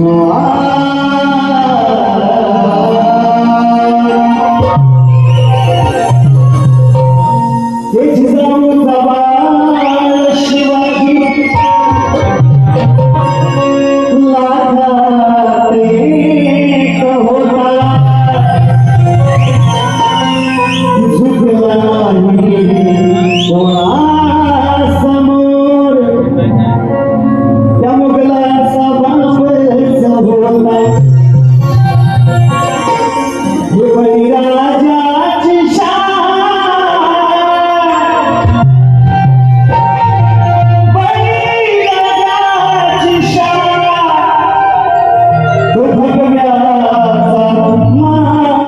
Which is our